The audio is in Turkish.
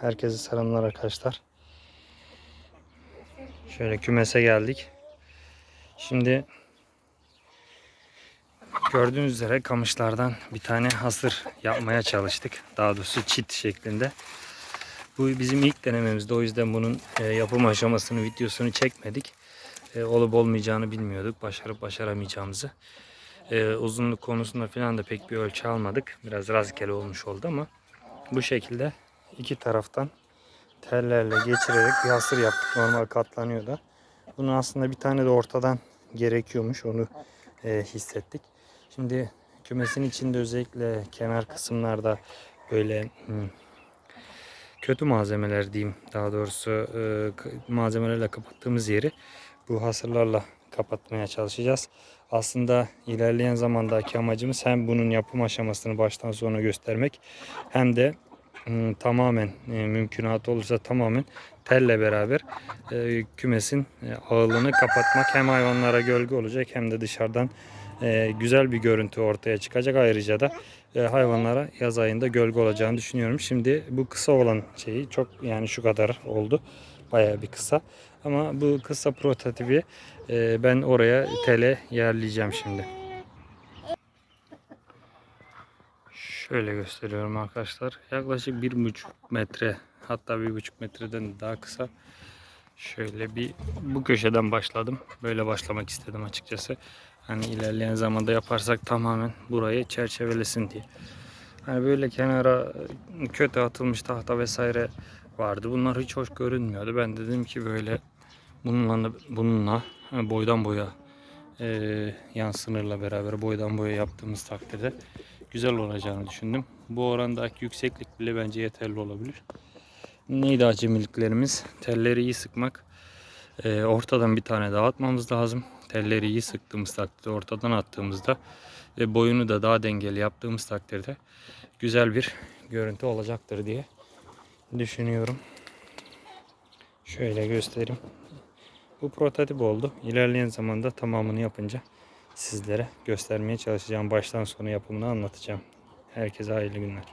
Herkese selamlar arkadaşlar. Şöyle kümese geldik. Şimdi gördüğünüz üzere kamışlardan bir tane hasır yapmaya çalıştık. Daha doğrusu çit şeklinde. Bu bizim ilk denememizdi. O yüzden bunun e, yapım aşamasını, videosunu çekmedik. E, olup olmayacağını bilmiyorduk. Başarıp başaramayacağımızı. E, uzunluk konusunda falan da pek bir ölçü almadık. Biraz rastgele olmuş oldu ama bu şekilde iki taraftan tellerle geçirerek bir hasır yaptık. Normal katlanıyor da. Bunun aslında bir tane de ortadan gerekiyormuş. Onu e, hissettik. Şimdi kümesin içinde özellikle kenar kısımlarda böyle hmm, kötü malzemeler diyeyim daha doğrusu e, malzemelerle kapattığımız yeri bu hasırlarla kapatmaya çalışacağız. Aslında ilerleyen zamandaki amacımız hem bunun yapım aşamasını baştan sona göstermek hem de tamamen e, mümkünat olursa tamamen telle beraber e, kümesin e, ağırlığını kapatmak hem hayvanlara gölge olacak hem de dışarıdan güzel bir görüntü ortaya çıkacak. Ayrıca da hayvanlara yaz ayında gölge olacağını düşünüyorum. Şimdi bu kısa olan şeyi çok yani şu kadar oldu. Bayağı bir kısa. Ama bu kısa prototipi ben oraya tele yerleyeceğim şimdi. Şöyle gösteriyorum arkadaşlar. Yaklaşık bir buçuk metre hatta bir buçuk metreden daha kısa. Şöyle bir bu köşeden başladım. Böyle başlamak istedim açıkçası. Hani ilerleyen zamanda yaparsak tamamen burayı çerçevelesin diye. Hani böyle kenara kötü atılmış tahta vesaire vardı. Bunlar hiç hoş görünmüyordu. Ben dedim ki böyle bununla bununla boydan boya e, yan sınırla beraber boydan boya yaptığımız takdirde güzel olacağını düşündüm. Bu orandaki yükseklik bile bence yeterli olabilir. Neydi acemiliklerimiz? Telleri iyi sıkmak. E, ortadan bir tane daha atmamız lazım. Telleri iyi sıktığımız takdirde ortadan attığımızda ve boyunu da daha dengeli yaptığımız takdirde güzel bir görüntü olacaktır diye düşünüyorum. Şöyle göstereyim. Bu prototip oldu. İlerleyen zamanda tamamını yapınca sizlere göstermeye çalışacağım. Baştan sona yapımını anlatacağım. Herkese hayırlı günler.